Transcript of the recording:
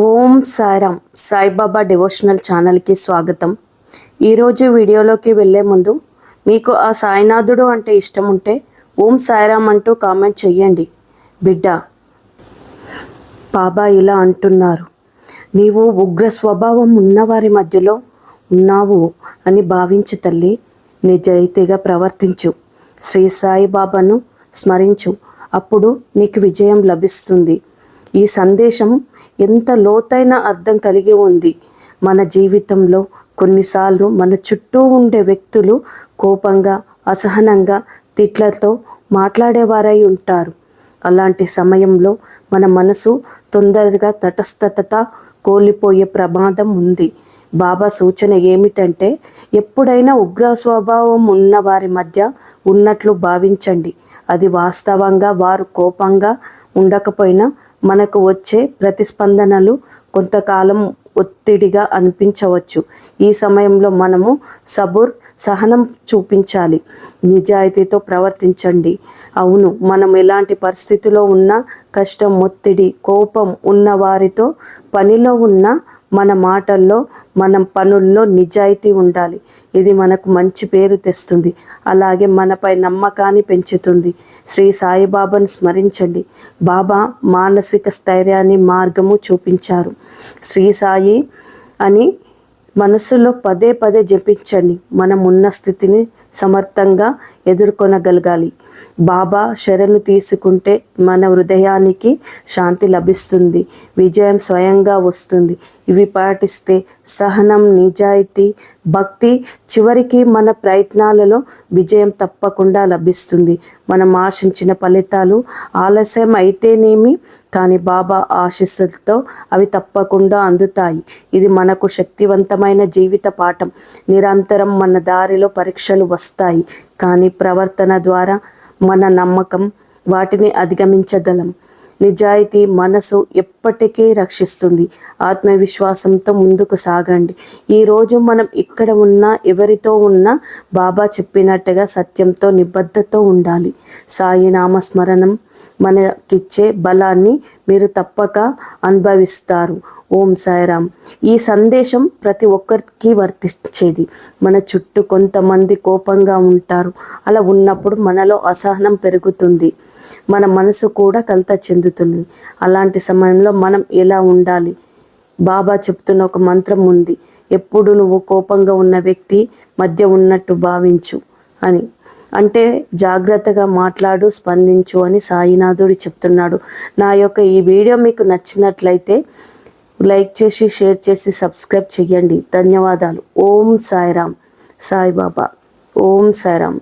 ఓం Sairam Saibaba devotional ఛానల్కి స్వాగతం. ఈరోజు వీడియోలోకి వెళ్ళే ముందు మీకు ఆ సాయినాథుడు అంటే ఇష్టం ఉంటే ఓం సాయిరామ్ అంటూ కామెంట్ చెయ్యండి. బిడ్డ బాబా ఇలా అంటున్నారు. నీవు ఉగ్ర స్వభావం ఉన్నవారి మధ్యలో ఉన్నావు అని భావించి తల్లి నిజాయితీగా ప్రవర్తించు. శ్రీ సాయిబాబాను స్మరించు. అప్పుడు నీకు విజయం లభిస్తుంది. ఈ సందేశం ఎంత లోతైన అర్థం కలిగి ఉంది. మన జీవితంలో కొన్నిసార్లు మన చుట్టూ ఉండే వ్యక్తులు కోపంగా అసహనంగా తిట్లతో మాట్లాడేవారై ఉంటారు. అలాంటి సమయంలో మన మనసు తొందరగా తటస్థత కోల్పోయే ప్రమాదం ఉంది. బాబా సూచన ఏమిటంటే ఎప్పుడైనా ఉగ్ర స్వభావం ఉన్న వారి మధ్య ఉన్నట్లు భావించండి. అది వాస్తవంగా వారు కోపంగా ఉండకపోయినా మనకు వచ్చే ప్రతిస్పందనలు కొంతకాలం ఒత్తిడిగా అనిపించవచ్చు. ఈ సమయంలో మనము సబుర్ సహనం చూపించాలి. నిజాయితీతో ప్రవర్తించండి. అవును మనం ఎలాంటి పరిస్థితిలో ఉన్నా కష్టం ఒత్తిడి కోపం ఉన్న వారితో పనిలో ఉన్న మన మాటల్లో మన పనుల్లో నిజాయితీ ఉండాలి. ఇది మనకు మంచి పేరు తెస్తుంది. అలాగే మనపై నమ్మకాన్ని పెంచుతుంది. శ్రీ సాయిబాబాను స్మరించండి. బాబా మానసిక స్థైర్యాన్ని మార్గము చూపించారు. శ్రీ సాయి అని మనసులో పదే పదే జపించండి. మనం ఉన్న స్థితిని సమర్థంగా ఎదుర్కొనగలగాలి. బాబా శరణు తీసుకుంటే మన హృదయానికి శాంతి లభిస్తుంది. విజయం స్వయంగా వస్తుంది. ఇవి పాటిస్తే సహనం నిజాయితీ భక్తి చివరికి మన ప్రయత్నాలలో విజయం తప్పకుండా లభిస్తుంది. మనం ఆశించిన ఫలితాలు ఆలస్యం అయితేనేమి కానీ బాబా ఆశీస్సులతో అవి తప్పకుండా అందుతాయి. ఇది మనకు శక్తివంతమైన జీవిత పాఠం. నిరంతరం మన దారిలో పరీక్షలు వస్తాయి. కానీ ప్రవర్తన ద్వారా మన నమ్మకం వాటిని అధిగమించగలం. నిజాయితీ మనసు ఎప్పటికీ రక్షిస్తుంది. ఆత్మవిశ్వాసంతో ముందుకు సాగండి. ఈరోజు మనం ఇక్కడ ఉన్నా ఎవరితో ఉన్నా బాబా చెప్పినట్టుగా సత్యంతో నిబద్ధతో ఉండాలి. సాయి నామస్మరణం మనకిచ్చే బలాన్ని మీరు తప్పక అనుభవిస్తారు. ఓం సాయిరామ్. ఈ సందేశం ప్రతి ఒక్కరికి వర్తించేది. మన చుట్టూ కొంతమంది కోపంగా ఉంటారు. అలా ఉన్నప్పుడు మనలో అసహనం పెరుగుతుంది. మన మనసు కూడా కలత చెందుతుంది. అలాంటి సమయంలో మనం ఎలా ఉండాలి? బాబా చెప్తున్న ఒక మంత్రం ఉంది. ఎప్పుడు నువ్వు కోపంగా ఉన్న వ్యక్తి మధ్య ఉన్నట్టు భావించు అని. అంటే జాగ్రత్తగా మాట్లాడు స్పందించు అని సాయినాథుడు చెప్తున్నాడు. నా యొక్క ఈ వీడియో మీకు నచ్చినట్లయితే లైక్ చేసి షేర్ చేసి సబ్స్క్రైబ్ చేయండి ధన్యవాదాలు. ఓం సాయిరామ్. సాయిబాబా. ఓం సాయిరామ్.